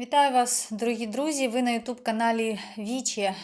Вітаю вас, дорогі друзі! Ви на Ютуб-каналі Вічі.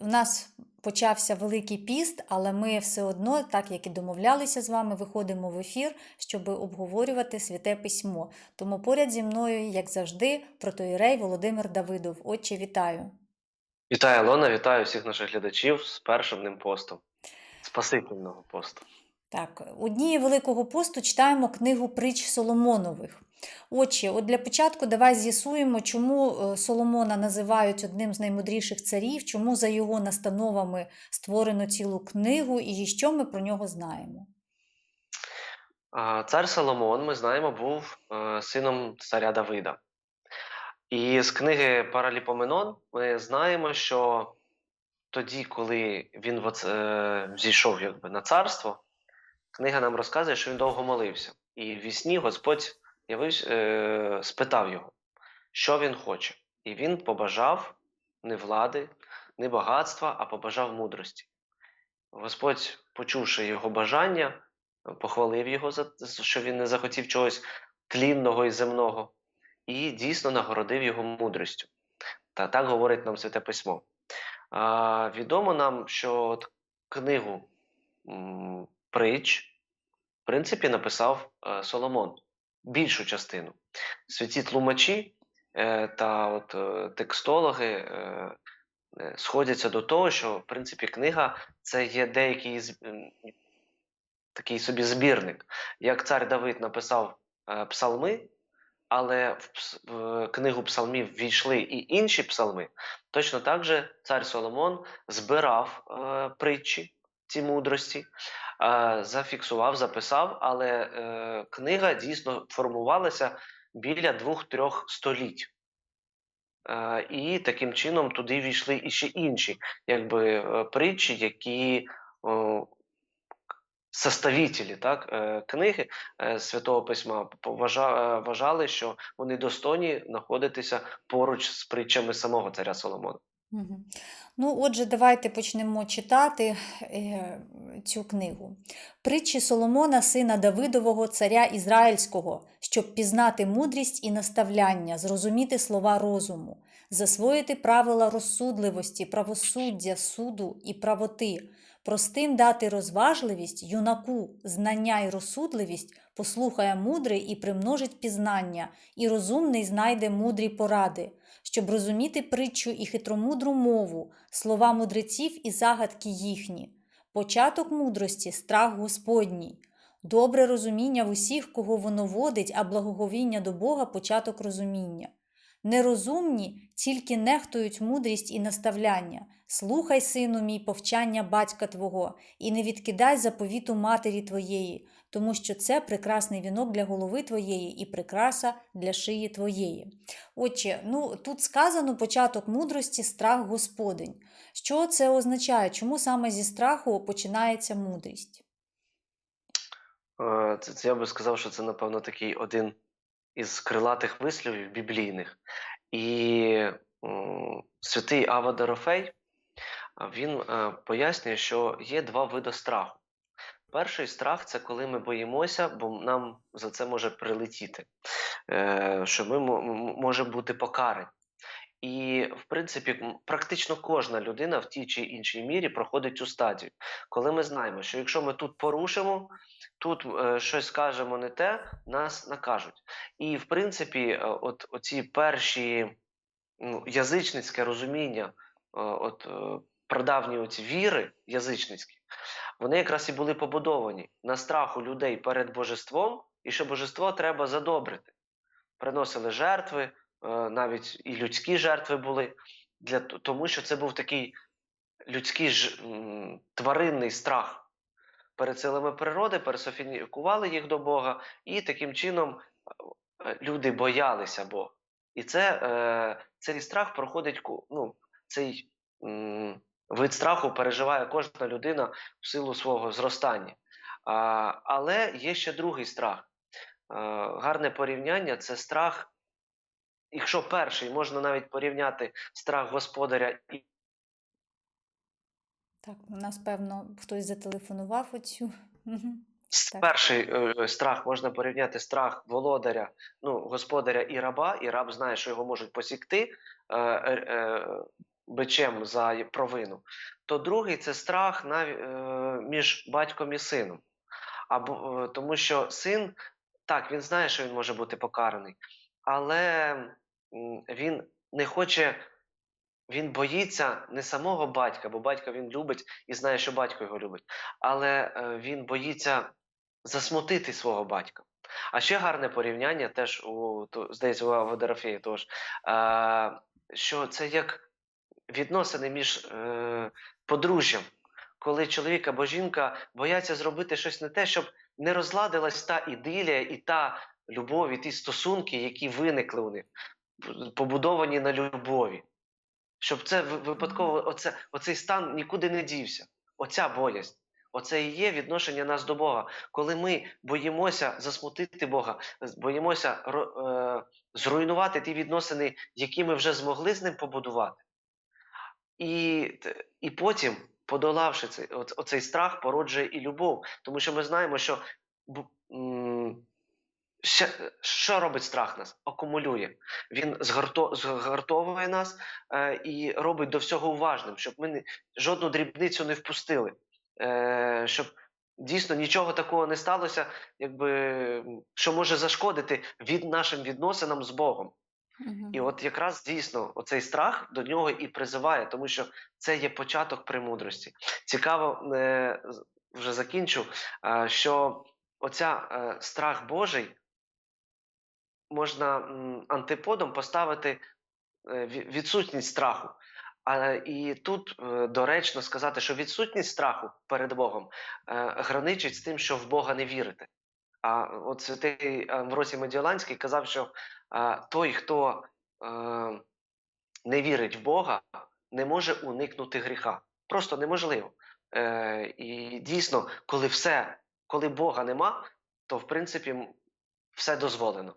У нас почався Великий піст, але ми все одно, так як і домовлялися з вами, виходимо в ефір, щоб обговорювати святе письмо. Тому поряд зі мною, як завжди, протоїрей Володимир Давидов. Отче, вітаю! Вітаю, Алона, вітаю всіх наших глядачів з першим днем посту, Спасительного посту. Так, у дні Великого посту читаємо книгу притч Соломонових. Отче, от для початку давай з'ясуємо, чому е, Соломона називають одним з наймудріших царів, чому за його настановами створено цілу книгу і що ми про нього знаємо. Цар Соломон, ми знаємо, був е, сином царя Давида. І з книги Параліпоменон ми знаємо, що тоді, коли він е, зійшов якби, на царство, книга нам розказує, що він довго молився. І в сні Господь явився, е, спитав його, що він хоче. І він побажав не влади, не багатства, а побажав мудрості. Господь, почувши його бажання, похвалив його за що він не захотів чогось тлінного і земного, і дійсно нагородив його мудрістю. Та так говорить нам Святе Письмо. А, відомо нам, що от книгу м, притч, в принципі, написав е, Соломон більшу частину. Святі тлумачі е, та от, е, текстологи е, е, сходяться до того, що в принципі книга це є деякий такий собі збірник. Як цар Давид написав е, псалми, але в, книгу псалмів ввійшли і інші псалми, точно так же цар Соломон збирав е, притчі, ці мудрості, зафіксував, записав, але е, книга дійсно формувалася біля двох-трьох століть. Е, і таким чином туди війшли і ще інші якби, е, притчі, які о, составителі так, книги Святого Письма вважали, що вони достойні знаходитися поруч з притчами самого царя Соломона. Ну, отже, давайте почнемо читати е, цю книгу. Притчі Соломона, сина Давидового, царя Ізраїльського, щоб пізнати мудрість і наставляння, зрозуміти слова розуму, засвоїти правила розсудливості, правосуддя, суду і правоти, простим дати розважливість, юнаку, знання й розсудливість, послухає мудрий і примножить пізнання, і розумний знайде мудрі поради щоб розуміти притчу і хитромудру мову, слова мудреців і загадки їхні, початок мудрості страх Господній, добре розуміння в усіх, кого воно водить, а благоговіння до Бога початок розуміння. Нерозумні тільки нехтують мудрість і наставляння. Слухай, сину мій, повчання батька твого, і не відкидай заповіту матері твоєї, тому що це прекрасний вінок для голови твоєї і прикраса для шиї твоєї. Отче, ну тут сказано початок мудрості, страх Господень. Що це означає? Чому саме зі страху починається мудрість? Е, Це, це я би сказав, що це, напевно, такий один із крилатих висловів біблійних. І м, святий Ава Дорофей він е, пояснює, що є два види страху. Перший страх це коли ми боїмося, бо нам за це може прилетіти, е, що ми може бути покарані. І, в принципі, практично кожна людина в тій чи іншій мірі проходить цю стадію, коли ми знаємо, що якщо ми тут порушимо, тут е, щось скажемо не те, нас накажуть. І, в принципі, е, от оці перші ну, язичницьке розуміння, е, от прадавні оці віри язичницькі, вони якраз і були побудовані на страху людей перед божеством, і що божество треба задобрити. Приносили жертви, е, навіть і людські жертви були, для, тому що це був такий людський ж, тваринний страх перед силами природи, пересофікували їх до Бога, і таким чином е, люди боялися Бога. І це, е, цей страх проходить, ну, цей вид страху переживає кожна людина в силу свого зростання. А, але є ще другий страх. Е, гарне порівняння це страх. Якщо перший можна навіть порівняти страх господаря і Так, у нас, певно, хтось зателефонував оцю. Перший е, страх можна порівняти страх володаря, ну, господаря і раба, і раб знає, що його можуть посікти е, е, е, бичем за провину. То другий це страх нав, е, між батьком і сином. Або, е, тому що син, так, він знає, що він може бути покараний, але він не хоче, він боїться не самого батька, бо батька він любить і знає, що батько його любить, але е, він боїться засмутити свого батька. А ще гарне порівняння, теж у здається, у Водорофеї тож, що це як відносини між е, подружжям, коли чоловік або жінка бояться зробити щось не те, щоб не розладилась та ідилія і та любов, і ті стосунки, які виникли у них, побудовані на любові. Щоб це випадково, оце, оцей стан нікуди не дівся. Оця боязнь. Оце і є відношення нас до Бога. Коли ми боїмося засмутити Бога, боїмося е, зруйнувати ті відносини, які ми вже змогли з ним побудувати. І, і потім, подолавши цей, оцей страх, породжує і любов. Тому що ми знаємо, що що робить страх нас? Акумулює. Він згарто, згартовує нас е, і робить до всього уважним, щоб ми не, жодну дрібницю не впустили. Е, щоб дійсно нічого такого не сталося, якби, що може зашкодити від нашим відносинам з Богом. І от якраз дійсно оцей страх до нього і призиває, тому що це є початок премудрості. Цікаво, е, вже закінчу, е, що оця е, страх Божий можна антиподом поставити відсутність страху. А, і тут доречно сказати, що відсутність страху перед Богом граничить з тим, що в Бога не вірити. А от святий Амвросій Медіоланський казав, що той, хто е, не вірить в Бога, не може уникнути гріха. Просто неможливо. Е, і дійсно, коли все, коли Бога нема, то в принципі все дозволено.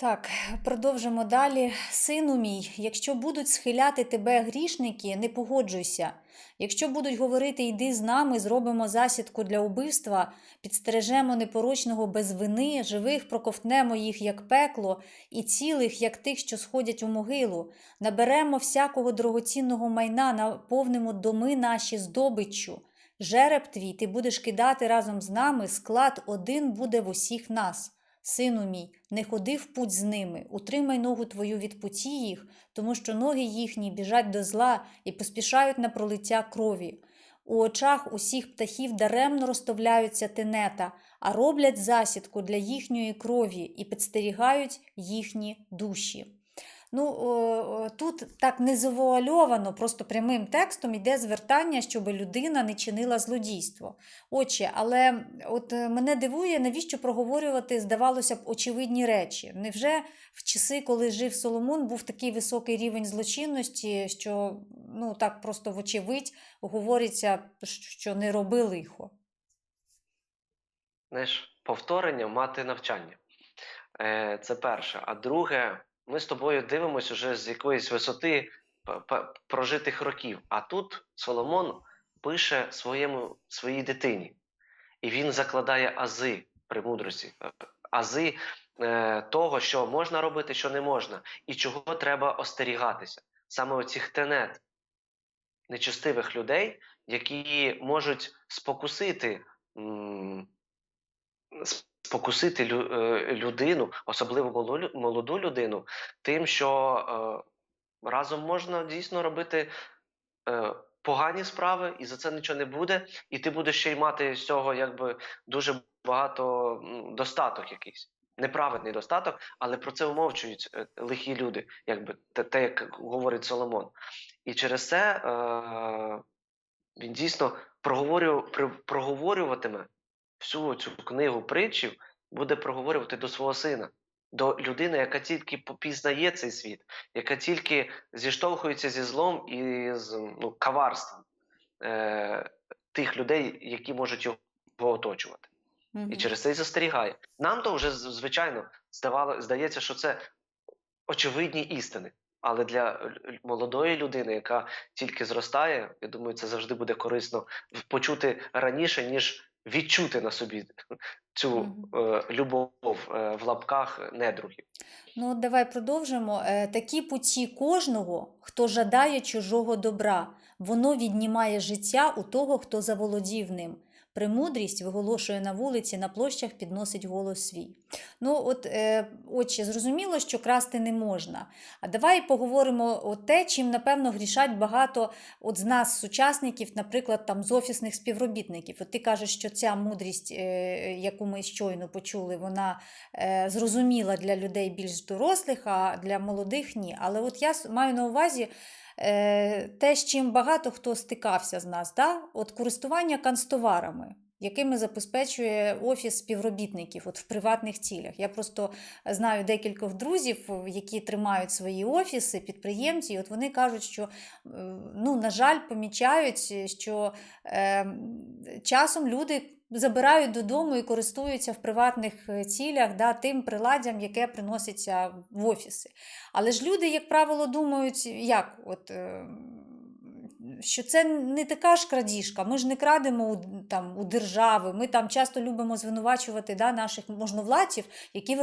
Так, продовжимо далі. Сину мій, якщо будуть схиляти тебе грішники, не погоджуйся. Якщо будуть говорити, йди з нами, зробимо засідку для убивства, підстережемо непорочного без вини, живих проковтнемо їх, як пекло, і цілих, як тих, що сходять у могилу, наберемо всякого дорогоцінного майна, наповнимо доми наші здобиччю. Жереб твій ти будеш кидати разом з нами, склад один буде в усіх нас. Сину мій, не ходи в путь з ними, утримай ногу твою від путі їх, тому що ноги їхні біжать до зла і поспішають на пролиття крові. У очах усіх птахів даремно розставляються тенета, а роблять засідку для їхньої крові і підстерігають їхні душі. Ну, тут так не завуальовано, просто прямим текстом йде звертання, щоб людина не чинила злодійство. Отче, але от е, мене дивує, навіщо проговорювати, здавалося б, очевидні речі. Невже в часи, коли жив Соломон, був такий високий рівень злочинності, що ну так просто вочевидь говориться, що не роби лихо? Знаєш, повторення мати навчання. Е, це перше. А друге, ми з тобою дивимося вже з якоїсь висоти прожитих років. А тут Соломон пише своєму, своїй дитині, і він закладає ази премудрості, е, ази е, того, що можна робити, що не можна, і чого треба остерігатися. Саме оцих тенет нечестивих людей, які можуть спокусити. м, спокусити е, людину, особливо молоду, людину, тим, що е, разом можна дійсно робити е, погані справи, і за це нічого не буде, і ти будеш ще й мати з цього якби дуже багато достаток якийсь. Неправедний достаток, але про це умовчують лихі люди, якби те, те, як говорить Соломон. І через це е, він при- проговорюватиме всю цю книгу притчів, буде проговорювати до свого сина, до людини, яка тільки попізнає цей світ, яка тільки зіштовхується зі злом і з ну, каварством е, тих людей, які можуть його оточувати. І через це й застерігає. Нам то вже звичайно здавало, здається, що це очевидні істини. Але для молодої людини, яка тільки зростає, я думаю, це завжди буде корисно почути раніше, ніж відчути на собі цю е, любов е, в лапках недругів. Ну, давай продовжимо. Е, Такі путі кожного, хто жадає чужого добра, воно віднімає життя у того, хто заволодів ним. Премудрість виголошує на вулиці, на площах підносить голос свій. Ну, от, е, отче, зрозуміло, що красти не можна. А давай поговоримо о те, чим, напевно, грішать багато от з нас, сучасників, наприклад, там, з офісних співробітників. От ти кажеш, що ця мудрість, е, яку ми щойно почули, вона е, зрозуміла для людей більш дорослих, а для молодих ні. Але от я маю на увазі те, з чим багато хто стикався з нас, да? от користування канцтоварами. Якими забезпечує офіс співробітників от в приватних цілях. Я просто знаю декількох друзів, які тримають свої офіси, підприємці, і от вони кажуть, що е, ну, на жаль, помічають, що е, часом люди забирають додому і користуються в приватних е, цілях да, тим приладдям, яке приноситься в офіси. Але ж люди, як правило, думають, як от. Що це не така ж крадіжка, ми ж не крадемо у, там, у держави. Ми там часто любимо звинувачувати да, наших можновладців, які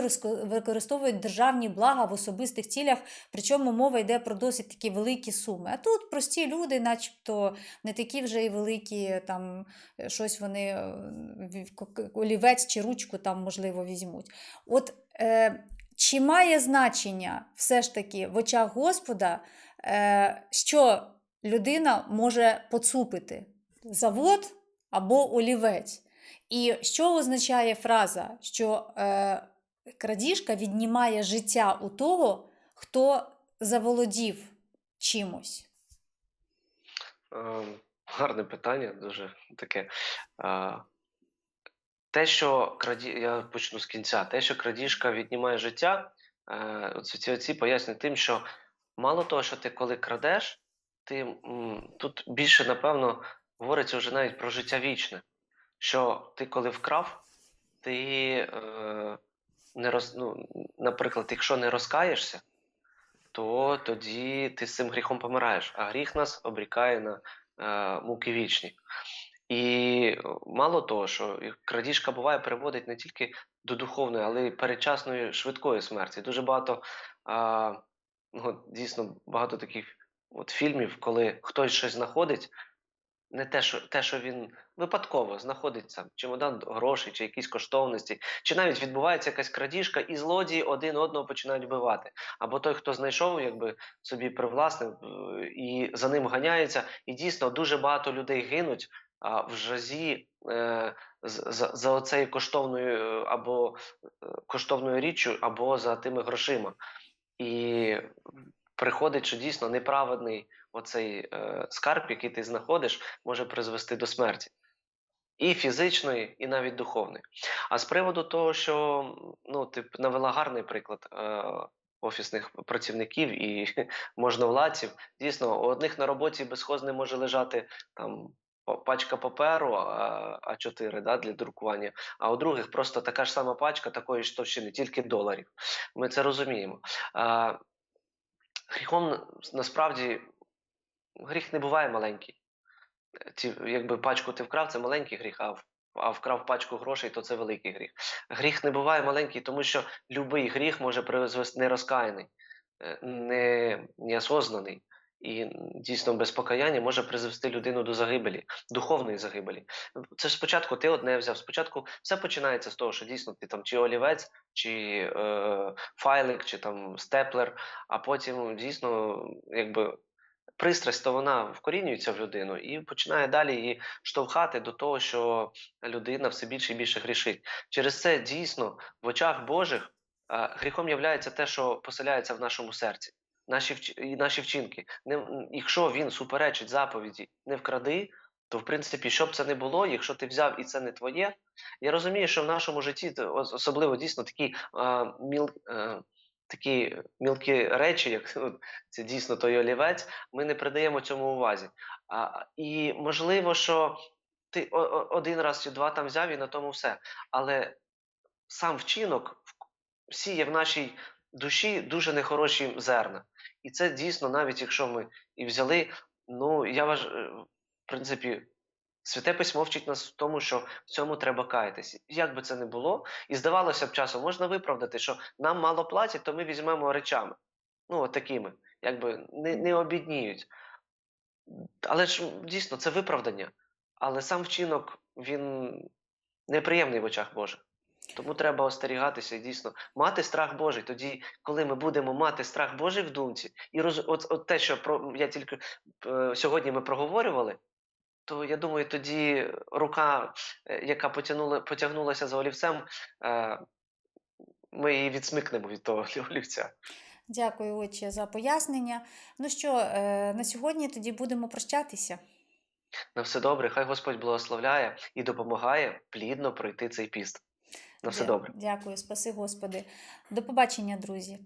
використовують державні блага в особистих цілях, причому мова йде про досить такі великі суми. А тут прості люди, начебто не такі вже і великі, там щось вони е, олівець чи ручку там, можливо, візьмуть. От е, чи має значення все ж таки в очах Господа, е, що людина може поцупити завод або олівець? І що означає фраза, що е, крадіжка віднімає життя у того, хто заволодів чимось? Е, Гарне питання, дуже таке. Е, Те, що краді... я почну з кінця, те, що крадіжка віднімає життя, е, ці пояснюють тим, що мало того, що ти коли крадеш, ти тут більше, напевно, говориться вже навіть про життя вічне. Що ти коли вкрав, ти е, не роз... ну, наприклад, якщо не розкаєшся, то тоді ти з цим гріхом помираєш. А гріх нас обрікає на е, муки вічні. І мало того, що крадіжка буває приводить не тільки до духовної, але й передчасної швидкої смерті. Дуже багато а, ну, дійсно багато таких от фільмів, коли хтось щось знаходить, не те, що те, що він випадково знаходить там чемодан грошей чи якісь коштовності, чи навіть відбувається якась крадіжка, і злодії один одного починають вбивати. Або той, хто знайшов, якби собі привласнив е, і за ним ганяється, і дійсно дуже багато людей гинуть а, в жазі е, за, за оцею коштовною е, або е, коштовною річчю, або за тими грошима. І приходить, що дійсно неправедний оцей е, скарб, який ти знаходиш, може призвести до смерті. І фізичної, і навіть духовної. А з приводу того, що ну, ти навела гарний приклад е, офісних працівників і можновладців. Дійсно, у одних на роботі безхозне може лежати там пачка паперу а, А4 да, для друкування, а у других просто така ж сама пачка такої ж товщини, тільки доларів. Ми це розуміємо. А, гріхом насправді гріх не буває маленький. Ці, якби пачку ти вкрав, це маленький гріх, а, а вкрав пачку грошей, то це великий гріх. Гріх не буває маленький, тому що будь-який гріх може призвести нерозкаяний, е, не, неосознаний. І дійсно без покаяння може призвести людину до загибелі, духовної загибелі. Це ж спочатку ти одне взяв. Спочатку все починається з того, що дійсно ти там чи олівець, чи е, файлик, чи там степлер, а потім дійсно якби пристрасть, то вона вкорінюється в людину і починає далі її штовхати до того, що людина все більше і більше грішить. Через це дійсно в очах Божих гріхом є те, що поселяється в нашому серці. Наші наші вчинки. Не, якщо він суперечить заповіді, не вкради, то в принципі, що б це не було, якщо ти взяв і це не твоє, я розумію, що в нашому житті особливо дійсно такі а, міл, а, такі мілкі речі, як ну, це дійсно той олівець, ми не придаємо цьому увазі. А, і можливо, що ти один раз чи два там взяв і на тому все. Але сам вчинок в- сіє в нашій душі дуже нехороші зерна. І це дійсно, навіть якщо ми і взяли, ну я вважаю, в принципі, Святе письмо вчить нас в тому, що в цьому треба каятись. Як би це не було, і здавалося б часом, можна виправдати, що нам мало платять, то ми візьмемо речами. Ну, от такими, якби не, не обідніють. Але ж дійсно це виправдання. Але сам вчинок він неприємний в очах Божих. Тому треба остерігатися і дійсно мати страх Божий. Тоді, коли ми будемо мати страх Божий в думці, і роз... от, от те, що про я тільки е, сьогодні ми проговорювали, то я думаю, тоді рука, е, яка потягнула, потягнулася за олівцем, е, ми її відсмикнемо від того олівця. Дякую, отче, за пояснення. Ну що, е, на сьогодні тоді будемо прощатися. На все добре, хай Господь благословляє і допомагає плідно пройти цей піст. На все добре. Дякую, спаси Господи. До побачення, друзі.